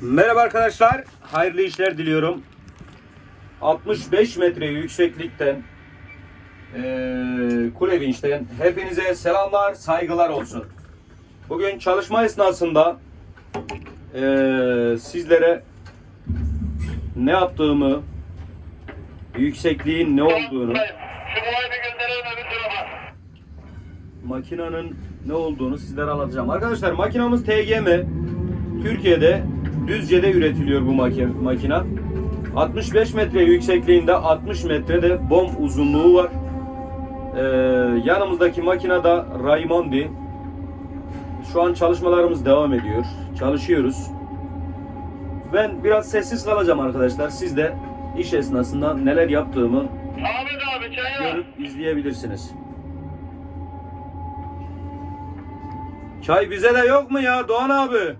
Merhaba arkadaşlar. Hayırlı işler diliyorum. 65 metre yükseklikten eee kule vinçten hepinize selamlar, saygılar olsun. Bugün çalışma esnasında eee, sizlere ne yaptığımı, yüksekliğin ne olduğunu, makinanın ne olduğunu sizlere anlatacağım. Arkadaşlar makinamız TGM. Türkiye'de Düzce'de üretiliyor bu maki- makina. 65 metre yüksekliğinde 60 metrede bom uzunluğu var. Ee, yanımızdaki makinada Raimondi. Şu an çalışmalarımız devam ediyor. Çalışıyoruz. Ben biraz sessiz kalacağım arkadaşlar. Siz de iş esnasında neler yaptığımı Ahmet abi çaya. görüp izleyebilirsiniz. Çay bize de yok mu ya Doğan abi?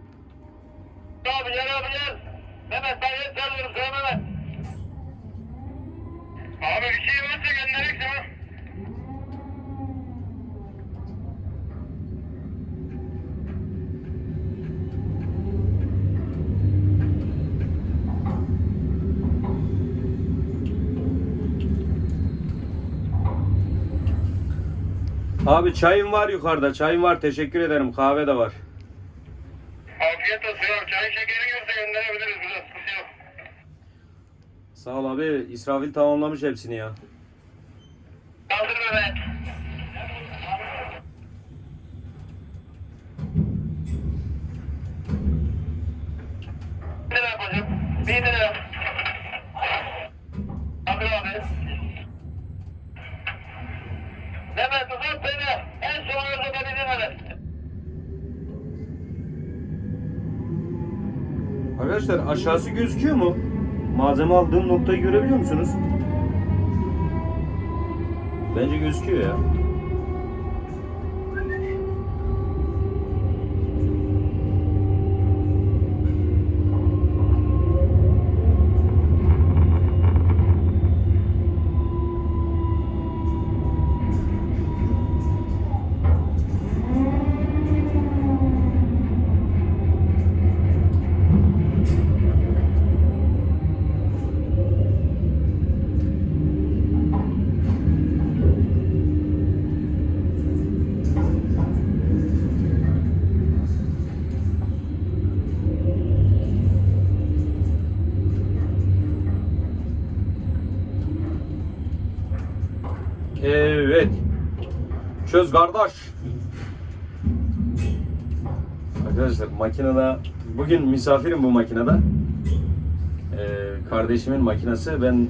Abi gel abi gel. Mehmet ben yer çalıyorum sana Mehmet. Abi bir şey varsa gönderek. Abi çayım var yukarıda. Çayım var. Teşekkür ederim. Kahve de var. Afiyet olsun. Çayın şekeri görse gönderebiliriz burada. Sıkıntı yok. Sağ ol abi. İsrafil tamamlamış hepsini ya. Kaldır Mehmet. Bir lira yapacağım. Bir lira. Kaldır abi. Mehmet uzat beni. En son orada da bizi Mehmet. Arkadaşlar aşağısı gözüküyor mu? Malzeme aldığım noktayı görebiliyor musunuz? Bence gözüküyor ya. Evet. Çöz kardeş. Arkadaşlar makinede bugün misafirim bu makinede. Ee, kardeşimin makinesi. Ben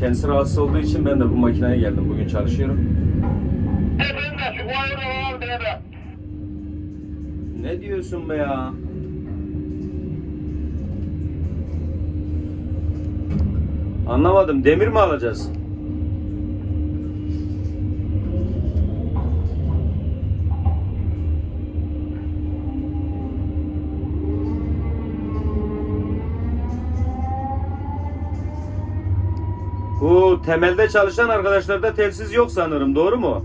kendisi rahatsız olduğu için ben de bu makineye geldim. Bugün çalışıyorum. Ne diyorsun be ya? Anlamadım. Demir mi alacağız? Temelde çalışan arkadaşlarda telsiz yok sanırım. Doğru mu?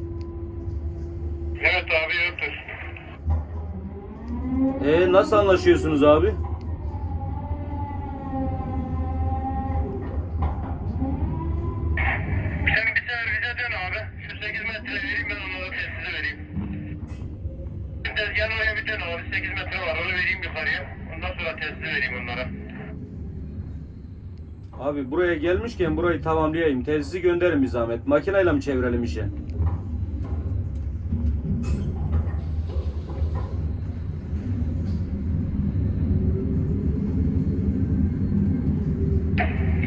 Evet abi yoktur. E nasıl anlaşıyorsunuz abi? Sen bir servise dön abi. Şu 8 metre vereyim ben onlara telsizi vereyim. Şu Tezgahın oraya bir dön abi. 8 metre var onu vereyim yukarıya. Ondan sonra telsizi vereyim onlara. Abi buraya gelmişken burayı tamamlayayım. Telsizi gönderin bir zahmet. Makineyle mi çevirelim işe?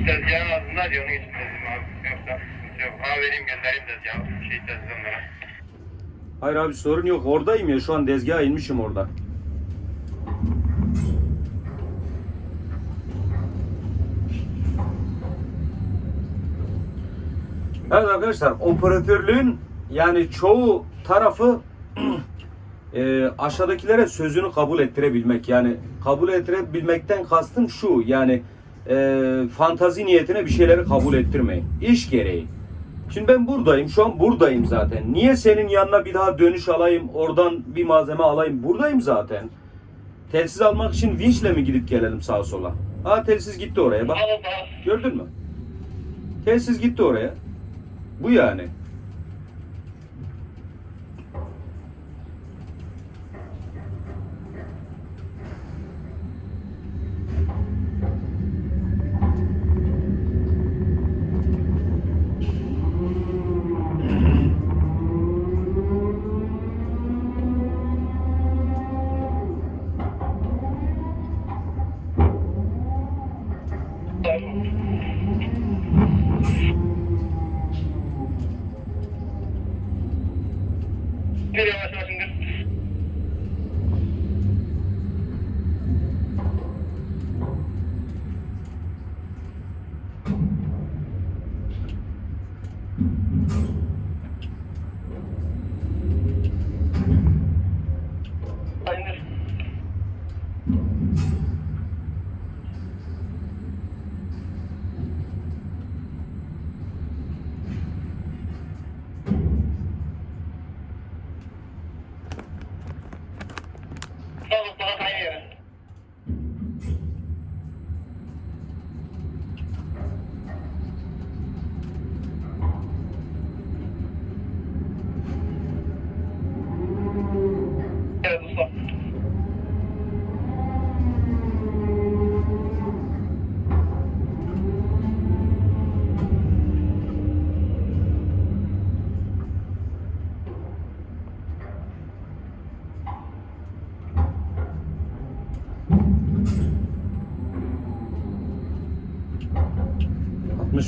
Tezgahın ağzında diyor onun için dedim abi. Yoksa yok. Ha vereyim göndereyim tezgahı. Şey tezgahı onlara. Hayır abi sorun yok. Oradayım ya. Şu an dezgaha inmişim orada. Evet arkadaşlar operatörlüğün yani çoğu tarafı e, aşağıdakilere sözünü kabul ettirebilmek. Yani kabul ettirebilmekten kastım şu yani e, fantazi niyetine bir şeyleri kabul ettirmeyin. İş gereği. Şimdi ben buradayım. Şu an buradayım zaten. Niye senin yanına bir daha dönüş alayım, oradan bir malzeme alayım? Buradayım zaten. Telsiz almak için vinçle mi gidip gelelim sağa sola? Aa telsiz gitti oraya bak. Gördün mü? Telsiz gitti oraya. Bu yani.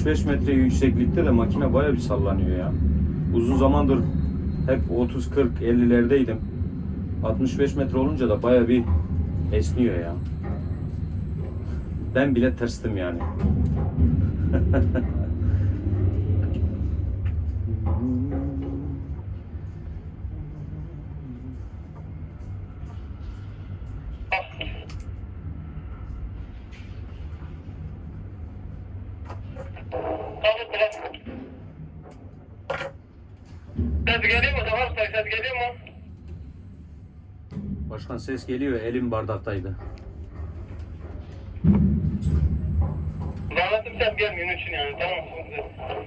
65 metre yükseklikte de makine baya bir sallanıyor ya. Uzun zamandır hep 30 40 50'lerdeydim. 65 metre olunca da baya bir esniyor ya. Ben bile tırstım yani. Kaldır kulak. Ses geliyor mu? Tamam usta, ses geliyor mu? Başkan ses geliyor. Elim bardaktaydı. Zahmetim ses gelmiyor onun için yani. Tamam sıkıntı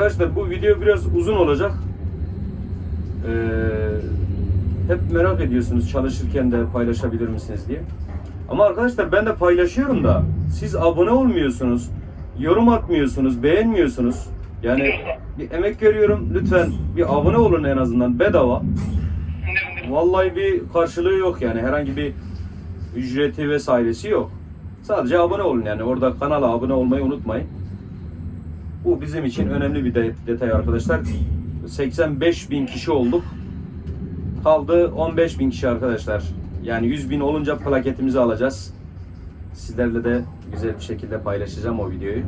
Arkadaşlar bu video biraz uzun olacak. Ee, hep merak ediyorsunuz çalışırken de paylaşabilir misiniz diye. Ama arkadaşlar ben de paylaşıyorum da siz abone olmuyorsunuz, yorum atmıyorsunuz, beğenmiyorsunuz. Yani bir emek görüyorum. Lütfen bir abone olun en azından bedava. Vallahi bir karşılığı yok yani herhangi bir ücreti vesairesi yok. Sadece abone olun yani orada kanala abone olmayı unutmayın. Bu bizim için önemli bir de- detay arkadaşlar. 85 bin kişi olduk. Kaldı 15 bin kişi arkadaşlar. Yani 100 bin olunca plaketimizi alacağız. Sizlerle de güzel bir şekilde paylaşacağım o videoyu.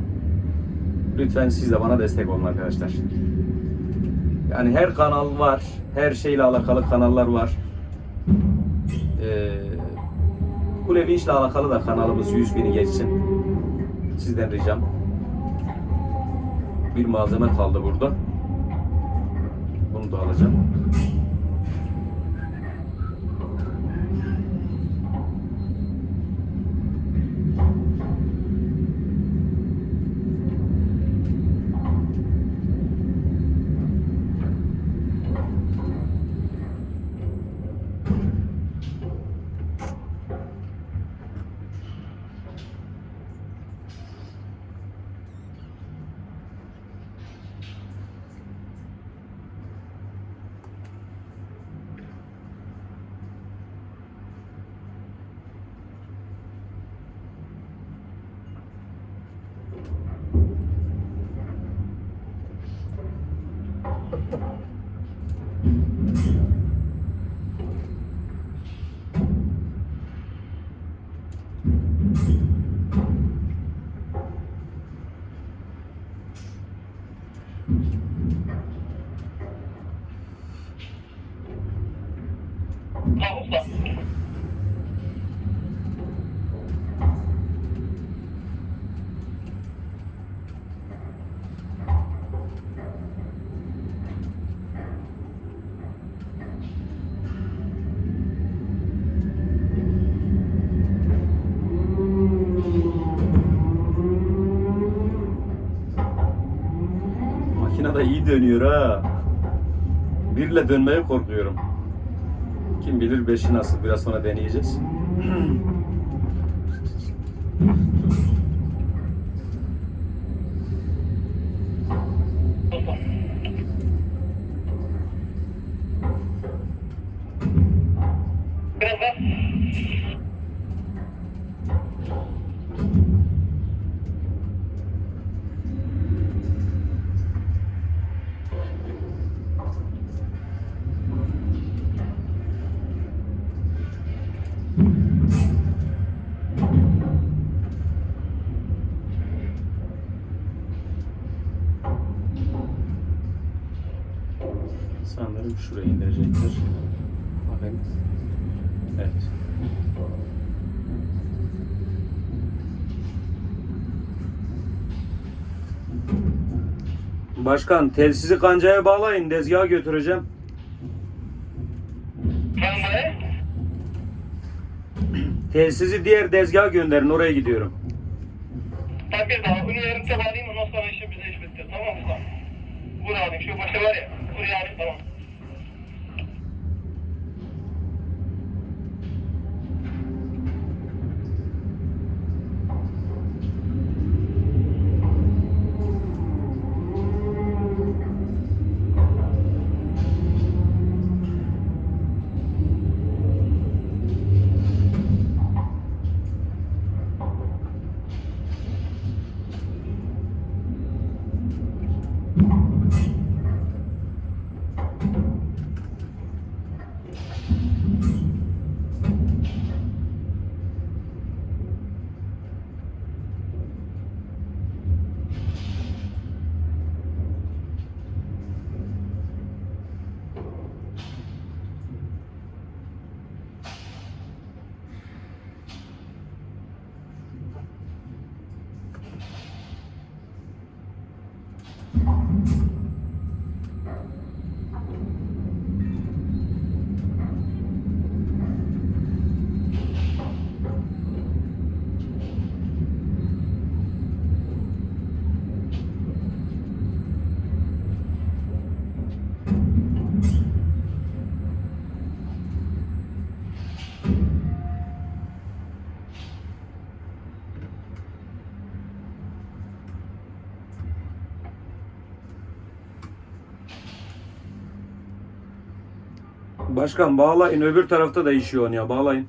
Lütfen siz de bana destek olun arkadaşlar. Yani her kanal var. Her şeyle alakalı kanallar var. Ee, Kulevi işle alakalı da kanalımız 100 bini geçsin. Sizden ricam. Bir malzeme kaldı burada. Bunu da alacağım. Makine de iyi dönüyor ha. Birle dönmeye korkuyorum. Kim bilir beşi nasıl biraz sonra deneyeceğiz. Sanırım şuraya indirecektir. Bakayım. Evet. Başkan telsizi kancaya bağlayın. Dezgaha götüreceğim. Telsizi diğer dezgaha gönderin. Oraya gidiyorum. Bir daha bunu yarım çabuk alayım ondan sonra işim bize iş bitti. Tamam mı? Bunu alayım. Şu başı var ya. Buraya alayım tamam. Başkan bağlayın. Öbür tarafta da işi ya. Bağlayın.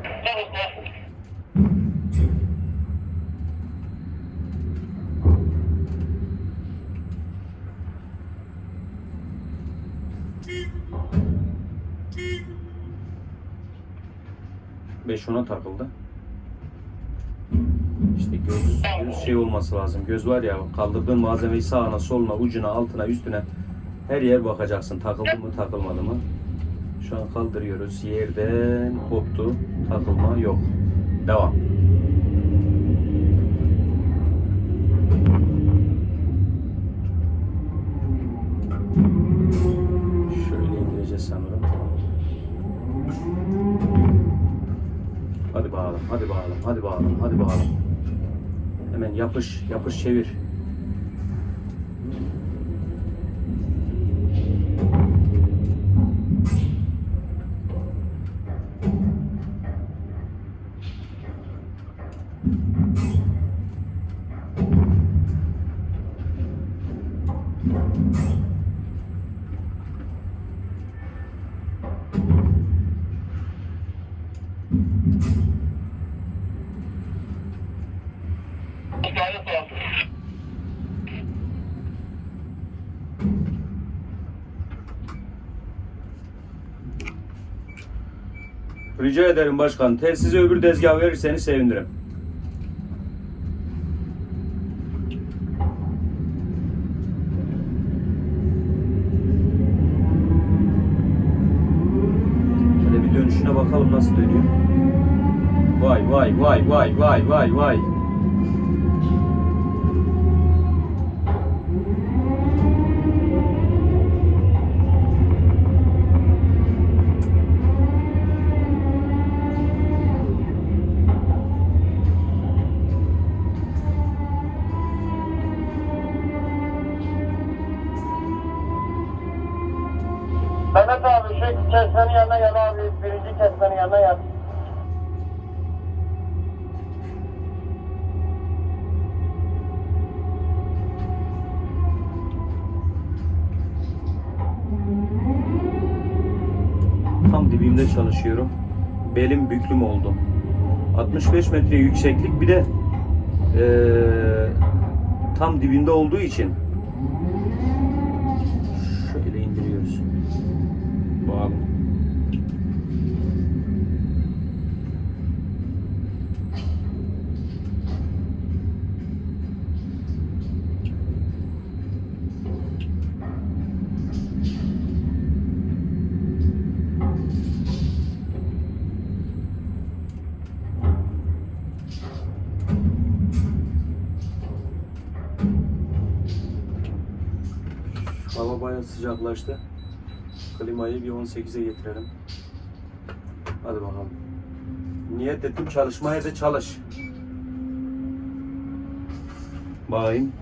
Tamam usta. Beş ona takıldı. İşte göz, göz şey olması lazım. Göz var ya kaldırdığın malzemeyi sağına, soluna, ucuna, altına, üstüne her yer bakacaksın. Takıldı mı, takılmadı mı? Şu an kaldırıyoruz. Yerden koptu. Takılma yok. Devam. Hadi bakalım, hadi bakalım, hadi bakalım, hadi bakalım. Hemen yapış, yapış çevir. Rica ederim başkan. Telsizi öbür tezgaha verirseniz sevinirim. Şöyle bir dönüşüne bakalım nasıl dönüyor. Mehmet abi şu kesmenin yanına gel abi. Birinci kesmenin yanına gel. Tam dibimde çalışıyorum. Belim büklüm oldu. 65 metre yükseklik bir de eee, tam dibinde olduğu için şöyle indiriyoruz. Bak. Sıcaklaştı. Klimayı bir 18'e getirelim. Hadi bakalım. Niyet ettim çalışmaya da çalış. Bakayım.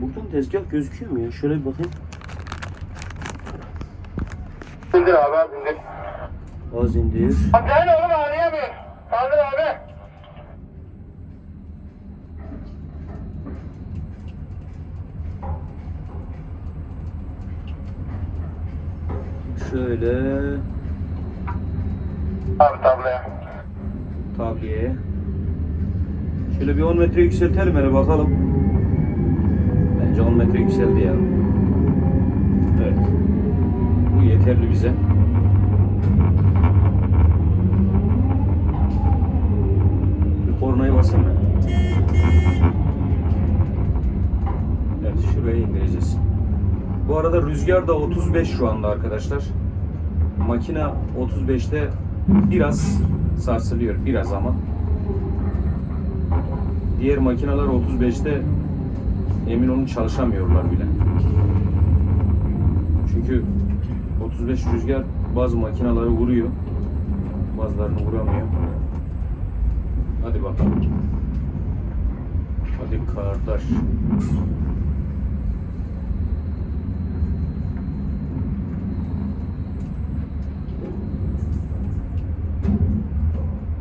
Buradan tezgah gözüküyor mu ya? Şöyle bir bakayım. Bindir abi abi bindir. Az indir. Abi oğlum ağlayamıyor. Kaldır abi. Şöyle Abi tablaya. tabliye. Şöyle bir 10 metre yükseltelim hele bakalım. Bence 10 metre yükseldi ya. Evet. Bu yeterli bize. Basayım ben. Evet şuraya indireceğiz. Bu arada rüzgar da 35 şu anda arkadaşlar. Makine 35'te biraz sarsılıyor biraz ama. Diğer makineler 35'te emin olun çalışamıyorlar bile. Çünkü 35 rüzgar bazı makineleri vuruyor. Bazılarını vuramıyor. Hadi bakalım. Hadi kardeş.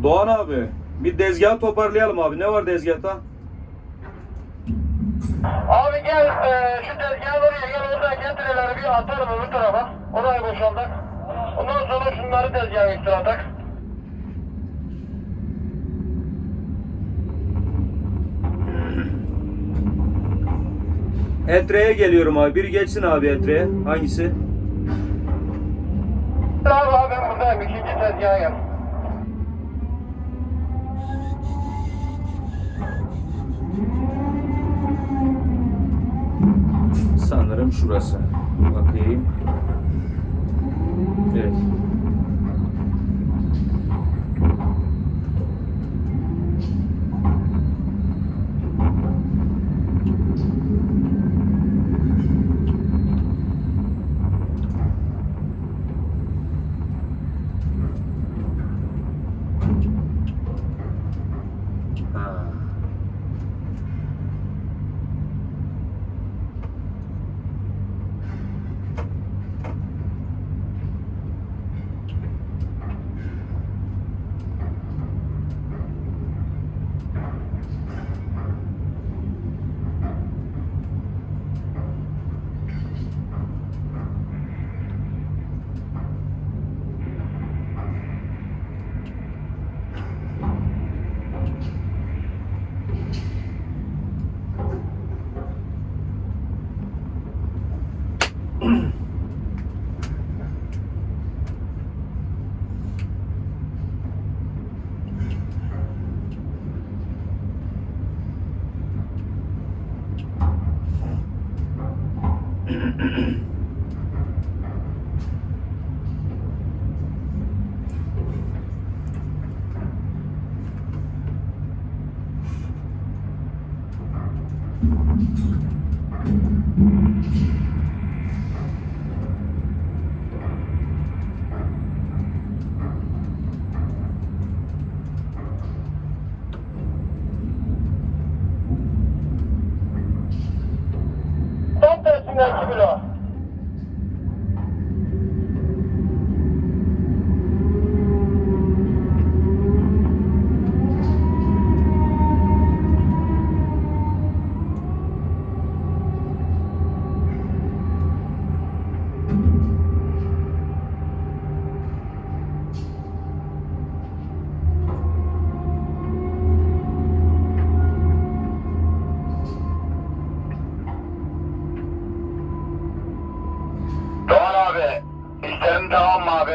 Doğan abi bir tezgah toparlayalım abi. Ne var tezgahta? Abi gel e, şu tezgahın oraya gel oradan getireleri bir atalım öbür tarafa. Orayı boşaltak. Ondan sonra şunları tezgahın üstüne atak. Etre'ye geliyorum abi. Biri geçsin abi Etre'ye. Hangisi? Abi abi ben buradayım. İkinci tezgaha gel. Sanırım şurası. Bakayım. Evet.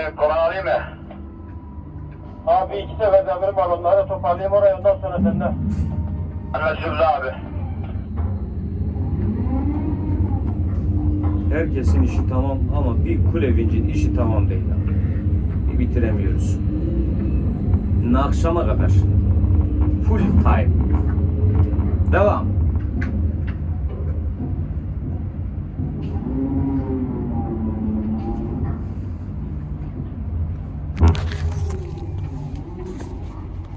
Abi? Mı? Abi iki sefer demirim var onları toparlayayım oraya ondan sonra senden. Anlaşıldı abi. Herkesin işi tamam ama bir kule vincin işi tamam değil abi. Bir bitiremiyoruz. Akşama kadar. Full time. Devam.